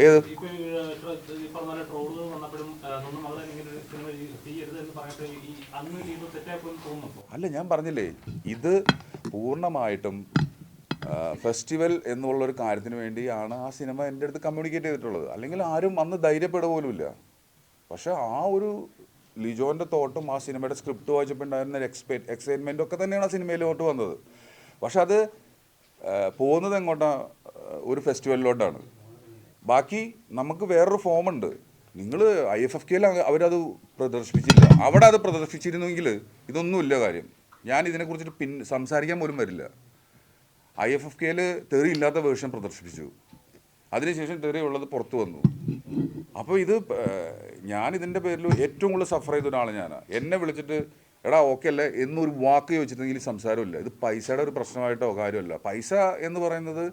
ഏത്? ഒരു അല്ല ഞാൻ പറഞ്ഞില്ലേ ഇത് പൂർണമായിട്ടും ഫെസ്റ്റിവൽ ഫെസ്റ്റിവൽ എന്നുള്ളൊരു കാര്യത്തിന് വേണ്ടിയാണ് ആ സിനിമ എന്റെ അടുത്ത് കമ്മ്യൂണിക്കേറ്റ് ചെയ്തിട്ടുള്ളത്. അല്ലെങ്കിൽ ആരും അന്ന് ധൈര്യപ്പെട പോലുമില്ല. പക്ഷെ ആ ഒരു ലിജോന്റെ തോട്ടും ആ സിനിമയുടെ സ്ക്രിപ്റ്റ് വായിച്ചപ്പോൾ ഉണ്ടായിരുന്ന ഒരു എക്സ്പെ എക്സൈറ്റ്മെന്റ് ഒക്കെ തന്നെയാണ് ആ സിനിമയിലോട്ട് വന്നത്. പക്ഷെ അത് പോകുന്നത് എങ്ങോട്ടാണ് ഒരു ഫെസ്റ്റിവലിലോട്ടാണ്. ബാക്കി നമുക്ക് വേറൊരു ഫോമുണ്ട്. നിങ്ങൾ ഐ എഫ് എഫ് കെയിൽ അവരത് പ്രദർശിപ്പിച്ചില്ല. അവിടെ അത് പ്രദർശിപ്പിച്ചിരുന്നെങ്കിൽ ഇതൊന്നുമില്ല കാര്യം. ഞാൻ ഇതിനെക്കുറിച്ചിട്ട് പിൻ സംസാരിക്കാൻ പോലും വരില്ല. ഐ എഫ് എഫ് കെയിൽ തെറി ഇല്ലാത്ത വേർഷൻ പ്രദർശിപ്പിച്ചു. അതിനുശേഷം തെറി ഉള്ളത് പുറത്തു വന്നു. അപ്പോൾ ഇത് ഞാൻ ഇതിന്റെ പേരിൽ ഏറ്റവും കൂടുതൽ സഫർ ചെയ്ത ഒരാൾ ഞാനാണ് എന്നെ വിളിച്ചിട്ട് എടാ ഓക്കെ അല്ലേ? എന്നൊരു വാക്ക് ചോദിച്ചിട്ടുണ്ടെങ്കിൽ സംസാരമില്ല. ഇത് പൈസയുടെ ഒരു പ്രശ്നമായിട്ടോ കാര്യമല്ല. പൈസ എന്ന് പറയുന്നത്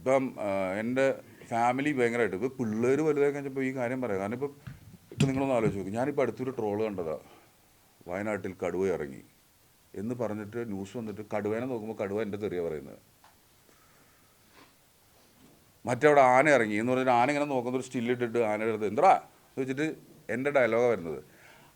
ഇപ്പം എന്റെ ഫാമിലി ഭയങ്കരമായിട്ട് ഇപ്പോൾ പിള്ളേർ വലുതായി കഴിഞ്ഞപ്പോൾ ഈ കാര്യം പറയാം. കാരണം ഇപ്പം ഇപ്പം നിങ്ങളൊന്ന് ആലോചിച്ച് നോക്കും. ഞാനിപ്പോൾ അടുത്തൊരു ട്രോൾ കണ്ടതാ. വയനാട്ടിൽ കടുവ ഇറങ്ങി. എന്ന് പറഞ്ഞിട്ട് ന്യൂസ് വന്നിട്ട് കടുവേനെ നോക്കുമ്പോൾ കടുവ എന്റെ തെറിയ പറയുന്നത്. മറ്റവിടെ ആന ഇറങ്ങി. എന്ന് പറഞ്ഞിട്ട് ആന ഇങ്ങനെ നോക്കുന്ന ഒരു സ്റ്റില്ലിട്ടിട്ട് ആനയുടെ അടുത്ത് എന്താ ചോദിച്ചിട്ട് എന്റെ ഡയലോഗാണ് വരുന്നത്.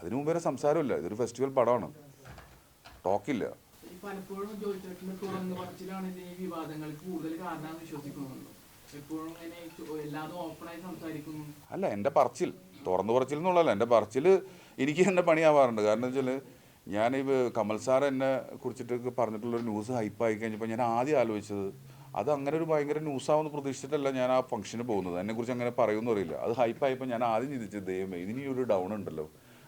അതിനു മുമ്പ് വരെ സംസാരമില്ല. ഇതൊരു ഫെസ്റ്റിവൽ പടമാണ്. ടോക്കില്ല ഈ പലപ്പോഴും ജോലിച്ചേട്ടന് തുറന്നു പറച്ചിലാണ് ഇത് ഈ വിവാദങ്ങൾക്ക് കൂടുതൽ കാരണം വിശ്വസിക്കുന്നുണ്ട് എപ്പോഴും ഇങ്ങനെ ചോ- എല്ലാതും ഓപ്പണായി സംസാരിക്കുന്നു. അല്ല എന്റെ പറച്ചിൽ. തുറന്നു പറച്ചിൽ എന്നുള്ളതല്ല. എന്റെ പറച്ചിൽ എനിക്ക് തന്നെ പണിയാവാറുണ്ട്. കാരണം വെച്ചാൽ ഞാൻ ഈ കമൽ സാർ എന്നെ കുറിച്ചിട്ട് പറഞ്ഞിട്ടുള്ളൊരു ന്യൂസ് ഹൈപ്പായി കഴിഞ്ഞപ്പോൾ ഞാൻ ആദ്യം ആലോചിച്ചത് അത് അങ്ങനെ ഒരു ഭയങ്കര ന്യൂസാവെന്ന് പ്രതീക്ഷിച്ചിട്ടല്ല ഞാൻ ആ ഫംഗ്ഷന് പോകുന്നത്. എന്നെക്കുറിച്ച് അങ്ങനെ പറയുമെന്ന് അറിയില്ല. അത് ഹൈപ്പായപ്പോൾ ഞാൻ ആദ്യം ചിന്തിച്ചത് ദൈവമേ ഇതിനി ഒരു ഡൗൺ ഉണ്ടല്ലോ.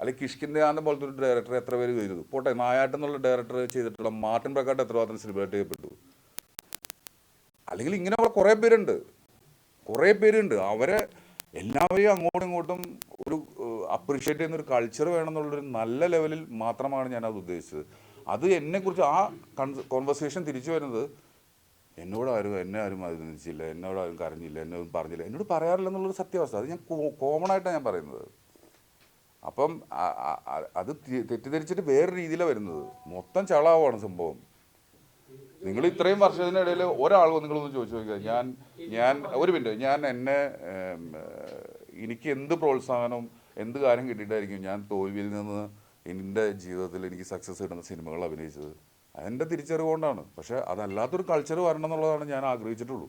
അല്ലെങ്കിൽ കിഷ്കിന്ദാന്റെ പോലത്തെ ഒരു ഡയറക്ടർ എത്ര പേര് ചെയ്തു. പോട്ടെ നായാട്ട് എന്നുള്ള ഡയറക്ടർ ചെയ്തിട്ടുള്ള മാർട്ടിൻ പ്രക്കാട്ട് എത്ര മാത്രം സെലിബ്രേറ്റ് ചെയ്യപ്പെട്ടു. അല്ലെങ്കിൽ ഇങ്ങനെ കുറേ പേരുണ്ട്. കുറേ പേരുണ്ട്. അവരെ എല്ലാവരെയും അങ്ങോട്ടും ഇങ്ങോട്ടും ഒരു അപ്രീഷിയേറ്റ് ചെയ്യുന്ന ഒരു കൾച്ചർ വേണമെന്നുള്ളൊരു നല്ല ലെവലിൽ മാത്രമാണ് ഞാൻ അത് ഉദ്ദേശിച്ചത്. അത് എന്നെക്കുറിച്ച് ആ കോൺവെർസേഷൻ തിരിച്ചു വരുന്നത് എന്നോട് ആരും എന്നെ ആരും അതിനിച്ചില്ല എന്നോട് ആരും കരഞ്ഞില്ല. എന്നോടും പറഞ്ഞില്ല. എന്നോട് പറയാറില്ല എന്നുള്ളൊരു സത്യാവസ്ഥ. അത് ഞാൻ കോമൺ ആയിട്ടാണ് ഞാൻ പറയുന്നത്. അപ്പം അത് തെറ്റിദ്ധരിച്ചിട്ട് വേറെ രീതിയിലാണ് വരുന്നത്. മൊത്തം ചളാവാണ് സംഭവം. നിങ്ങൾ ഇത്രയും വർഷത്തിനിടയിൽ ഒരാൾ നിങ്ങളൊന്ന് ചോദിച്ചു നോക്കുക ഞാൻ ഞാൻ ഒരു മിനിറ്റ്. ഞാൻ എന്നെ എനിക്ക് എന്ത് പ്രോത്സാഹനം എന്ത് കാര്യം കിട്ടിയിട്ടായിരിക്കും ഞാൻ തോൽവിയിൽ നിന്ന് എന്റെ ജീവിതത്തിൽ എനിക്ക് സക്സസ് കിട്ടുന്ന സിനിമകൾ അഭിനയിച്ചത്? അതെന്റെ തിരിച്ചറിവ് കൊണ്ടാണ്. പക്ഷേ അതല്ലാത്തൊരു കൾച്ചർ വരണം എന്നുള്ളതാണ് ഞാൻ ആഗ്രഹിച്ചിട്ടുള്ളൂ.